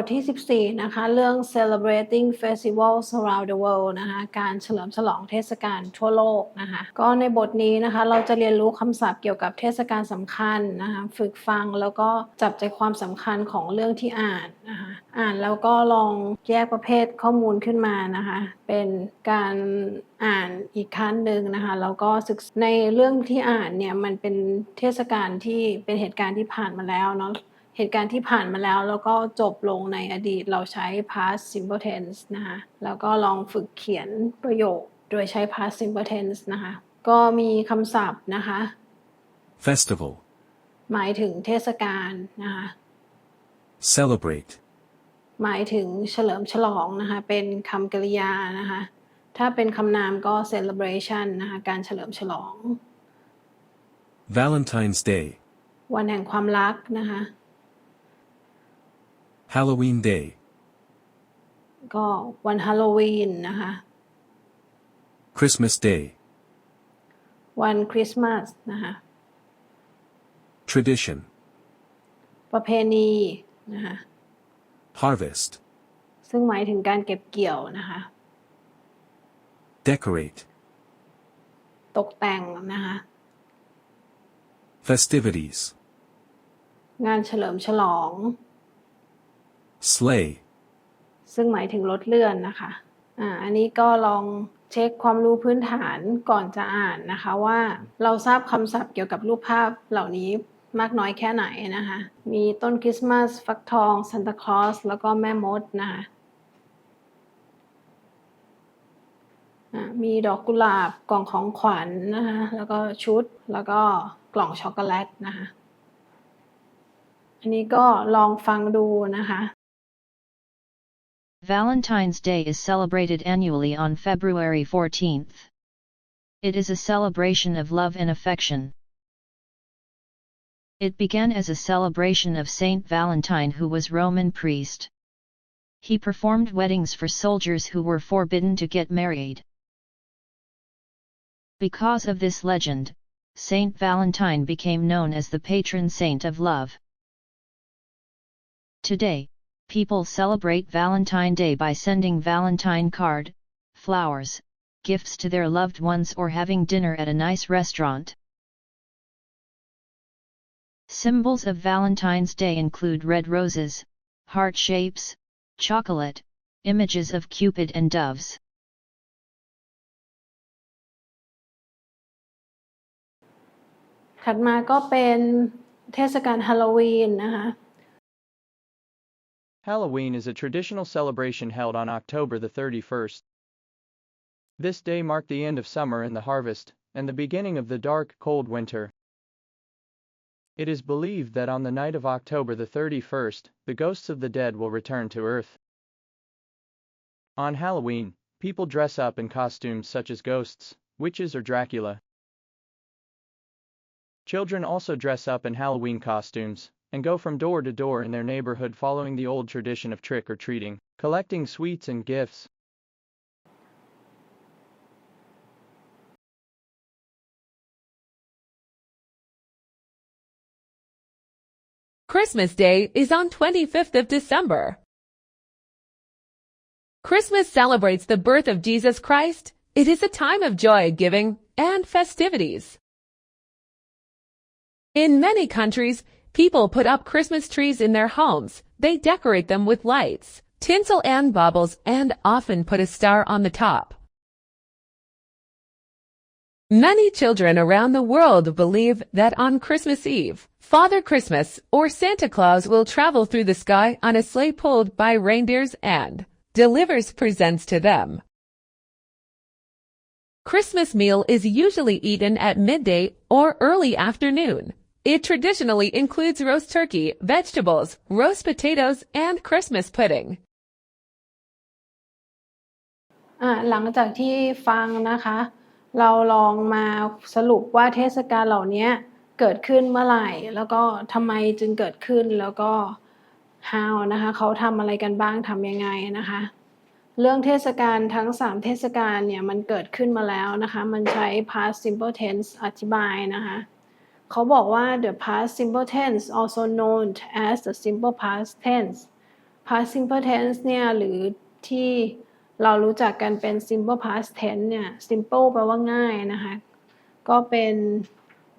ทที่ 14 นะคะ เรื่อง celebrating festivals around the world นะคะ การเฉลิมฉลองเทศกาลทั่วโลกนะคะ ก็ในบทนี้นะคะ เราจะเรียนรู้คำศัพท์เกี่ยวกับเทศกาลสำคัญนะคะ ฝึกฟังแล้วก็จับใจความสำคัญของเรื่องที่อ่านนะคะ อ่านแล้วก็ลองแยกประเภทข้อมูลขึ้นมานะคะ เป็นการอ่านอีกขั้นหนึ่งนะคะ แล้วก็ศึกษในเรื่องที่อ่านเนี่ย มันเป็นเทศกาลที่เป็นเหตุการณ์ที่ผ่านมาแล้วเนาะ เหตุการณ์ที่ผ่านมาแล้ว แล้วก็จบลงในอดีตเราใช้ past simple tense นะคะแล้วก็ลองฝึกเขียนประโยคโดยใช้ past simple tense นะคะก็มีคำศัพท์นะคะ festival, หมายถึงเทศกาลนะคะ celebrate, หมายถึงเฉลิมฉลองนะคะเป็นคำกริยานะคะถ้าเป็นคำนามก็ celebration นะคะการเฉลิมฉลอง Valentine's Day, วันแห่งความรักนะคะ Halloween Day, ก็วันฮาโลวีนนะคะ Christmas Day, วันคริสต์มาสนะคะ tradition, ประเพณีนะคะ harvest, ซึ่งหมายถึงการเก็บเกี่ยวนะคะ decorate, ตกแต่งนะคะ festivities, งานเฉลิมฉลอง sleigh, ซึ่งหมายถึงรถเลื่อนนะคะอ่าอันนี้ก็ลองเช็คความรู้พื้นฐานก่อนจะอ่านนะคะว่าเราทราบคำศัพท์เกี่ยวกับรูปภาพเหล่านี้มากน้อยแค่ไหนนะคะ มีต้นคริสต์มาส ฟักทองซานตาคลอส แล้วก็แม่มดนะคะมีดอกกุหลาบกล่องของขวัญนนะคะแล้วก็ชุดแล้วก็กล่องช็อกโกแลตนะคะ อันนี้ก็ลองฟังดูนะคะ Valentine's Day is celebrated annually on February 14th. It is a celebration of love and affection. It began as a celebration of Saint Valentine who was Roman priest. He performed weddings for soldiers who were forbidden to get married. Because of this legend, Saint Valentine became known as the patron saint of love. Today, people celebrate Valentine Day by sending Valentine card, flowers, gifts to their loved ones or having dinner at a nice restaurant. Symbols of Valentine's Day include red roses, heart shapes, chocolate, images of Cupid and doves. ถัดมาก็เป็นเทศกาลฮาโลวีนนะคะ Halloween is a traditional celebration held on October the 31st. This day marked the end of summer and the harvest, and the beginning of the dark, cold winter. It is believed that on the night of October the 31st, the ghosts of the dead will return to Earth. On Halloween, people dress up in costumes such as ghosts, witches, or Dracula. Children also dress up in Halloween costumes and go from door to door in their neighborhood following the old tradition of trick or treating, collecting sweets and gifts. Christmas Day is on 25th of December. Christmas celebrates the birth of Jesus Christ. It is a time of joy, giving, and festivities. In many countries, people put up Christmas trees in their homes. They decorate them with lights, tinsel and baubles, and often put a star on the top. Many children around the world believe that on Christmas Eve, Father Christmas or Santa Claus will travel through the sky on a sleigh pulled by reindeers and delivers presents to them. Christmas meal is usually eaten at midday or early afternoon. It traditionally includes roast turkey, vegetables, roast potatoes, and Christmas pudding. อ่าหลังจากที่ฟังนะคะ เราลองมาสรุปว่าเทศกาลเหล่านี้เกิดขึ้นเมื่อไหร่ แล้วก็ทำไมจึงเกิดขึ้นแล้วก็ how นะคะเขาทำอะไรกันบ้างทำยังไงนะคะ เรื่องเทศกาลทั้ง 3 เทศกาลเนี่ยมันเกิดขึ้นมาแล้วนะคะ มันใช้ past simple tense อธิบายนะคะ เขาบอกว่า the past simple tense also known as the simple past tense past simple tense เนี่ยหรือที่เรารู้จักกันเป็น simple past tense เนี่ย simple แปลว่าง่ายนะคะ ก็เป็น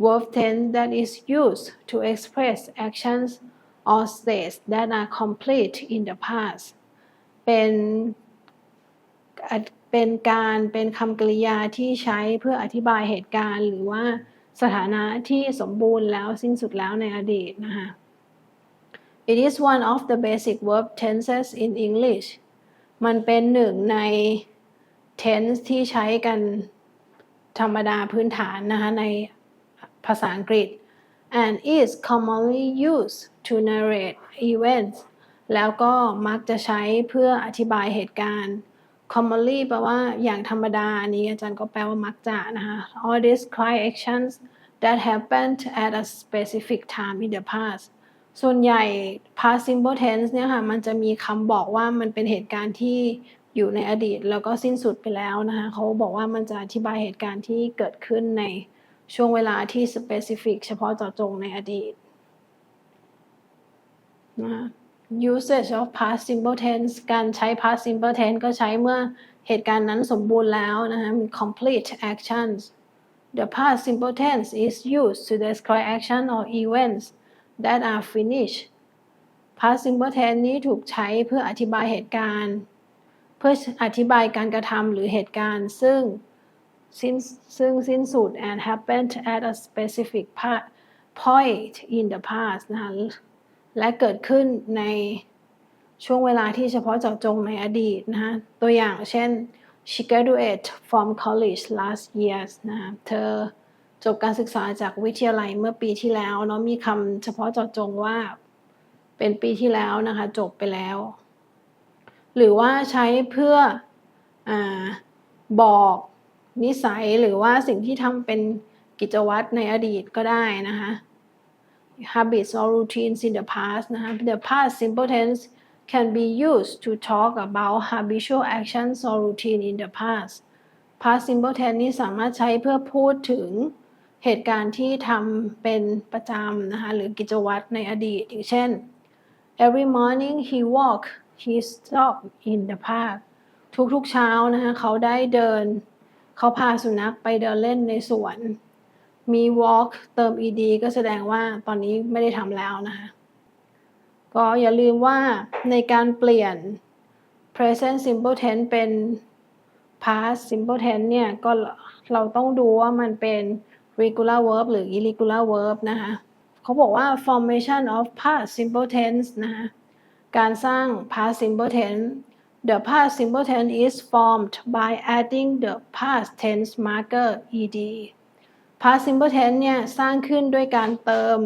verb tense that is used to express actions or states that are complete in the past เป็นเป็นการเป็นคำกริยาที่ใช้เพื่ออธิบายเหตุการณ์หรือว่า สถานะที่สมบูรณ์แล้วสิ้นสุดแล้วในอดีตนะคะ It is one of the basic verb tenses in English มันเป็นหนึ่งใน tense ที่ใช้กันธรรมดาพื้นฐานนะคะในภาษาอังกฤษ and is commonly used to narrate events แล้วก็มักจะใช้เพื่ออธิบายเหตุการณ์ commonly แปลว่าอย่างธรรมดา อันนี้อาจารย์ก็แปลว่ามักจะนะคะ all describe actions that happened at a specific time in the past ส่วนใหญ่ past simple tense เนี่ยค่ะ มันจะมีคำบอกว่ามันเป็นเหตุการณ์ที่อยู่ในอดีต แล้วก็สิ้นสุดไปแล้วนะคะ เขาบอกว่ามันจะอธิบายเหตุการณ์ที่เกิดขึ้นในช่วงเวลาที่ specific เฉพาะเจาะจงในอดีตนะคะ usage of past simple tense การใช้ past simple tense ก็ใช้เมื่อเหตุการณ์นั้นสมบูรณ์แล้วนะคะ complete actions the past simple tense is used to describe action or events that are finished past simple tense นี้ถูกใช้เพื่ออธิบายเหตุการณ์ เพื่ออธิบายการกระทำหรือเหตุการณ์ซึ่งสิ้นซึ่งสิ้นสุด and happened at a specific point in the past นะคะ และเกิดขึ้นในช่วงเวลาที่เฉพาะเจาะจงในอดีตนะคะตัวอย่างเช่น she graduated from college last year นะคะเธอจบการศึกษาจากวิทยาลัยเมื่อปีที่แล้วเนาะมีคำเฉพาะเจาะจงว่าเป็นปีที่แล้วนะคะ จบไปแล้ว หรือว่าใช้เพื่ออบอกนิสัยหรือว่าสิ่งที่ทำเป็นกิจวัตรในอดีตก็ได้นะคะ habits or routines in the past นะคะ the past simple tense can be used to talk about habitual actions or routine in the past past simple tense นี้สามารถใช้เพื่อพูดถึงเหตุการณ์ที่ทำเป็นประจำนะคะหรือกิจวัตรในอดีตอย่างเช่น every morning he walk his dog in the park ทุกๆเช้านะคะเขาได้เดิน เขาพาสุนัขไปเดินเล่นในสวน มี walk เติม ed ก็แสดงว่าตอนนี้ไม่ได้ทำแล้วนะคะ ก็อย่าลืมว่าในการเปลี่ยน present simple tense เป็น past simple tense เนี่ยก็เราต้องดูว่ามันเป็น regular verb หรือ irregular verb นะคะเขาบอกว่า formation of past simple tense นะคะการสร้าง past simple tense the past simple tense is formed by adding the past tense marker ed past simple tense เนี่ยสร้างขึ้นด้วยการเติม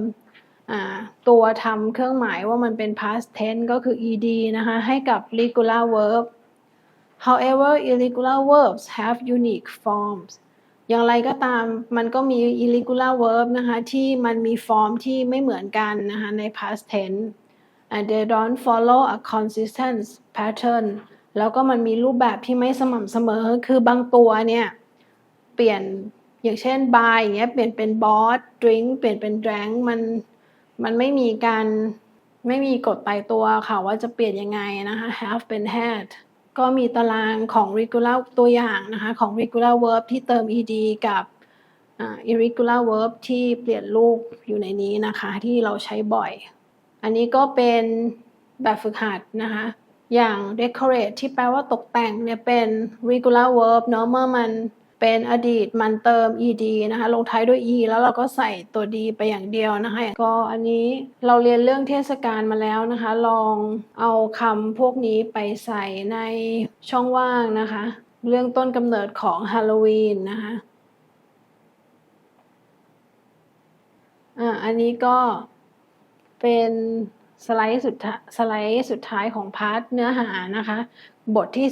ตัวทำเครื่องหมายว่ามันเป็น past tense ก็คือ ed นะคะให้กับ regular verb however irregular verbs have unique forms อย่างไรก็ตามมันก็มี irregular verb นะคะที่มันมีฟอร์มที่ไม่เหมือนกันนะคะใน past tense and they don't follow a consistent pattern แล้วก็มันมีรูปแบบที่ไม่สม่ำเสมอ คือบางตัวเนี่ย เปลี่ยน อย่างเช่น buy อย่างเงี้ยเปลี่ยนเป็น bought drink เปลี่ยนเป็น drank มันมันไม่มีการไม่มีกฎตายตัวค่ะว่าจะเปลี่ยนยังไงนะคะ have เป็น had ก็มีตารางของ regular ตัวอย่างนะคะ ของ regular verb ที่เติม ed กับ irregular verb ที่เปลี่ยนรูปอยู่ในนี้นะคะ ที่เราใช้บ่อย อันนี้ก็เป็นแบบฝึกหัดนะคะ อย่าง decorate ที่แปลว่าตกแต่งเนี่ยเป็น regular verb เนาะเมื่อมัน เป็นอดีตมันเติม ed นะคะ ลงท้ายด้วย e แล้วเราก็ใส่ตัว d ไปอย่างเดียวนะคะ ก็อันนี้เราเรียนเรื่องเทศกาลมาแล้วนะคะ ลองเอาคำพวกนี้ไปใส่ในช่องว่างนะคะ เรื่องต้นกำเนิดของฮาโลวีนนะคะอ่าอันนี้ก็เป็นสไลด์สุดสไลด์สุดท้ายของพาร์ทเนื้อหานะคะ บทที่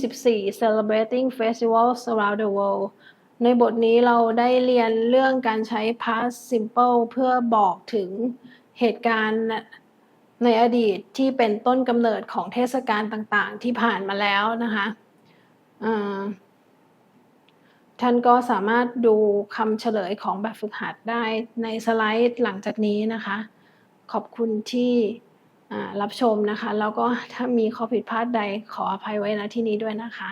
14 celebrating festivals around the world ในบทนี้เราได้เรียนเรื่องการใช้ past simple เพื่อบอกถึงเหตุการณ์ในอดีตที่เป็นต้นกำเนิดของเทศกาลต่างๆ ที่ผ่านมาแล้วนะคะท่านก็สามารถดูคำเฉลยของแบบฝึกหัดได้ในสไลด์หลังจากนี้นะคะ ขอบคุณที่รับชมนะคะ แล้วก็ถ้ามีข้อผิดพลาดใดขออภัยไว้ณที่นี้ด้วยนะคะ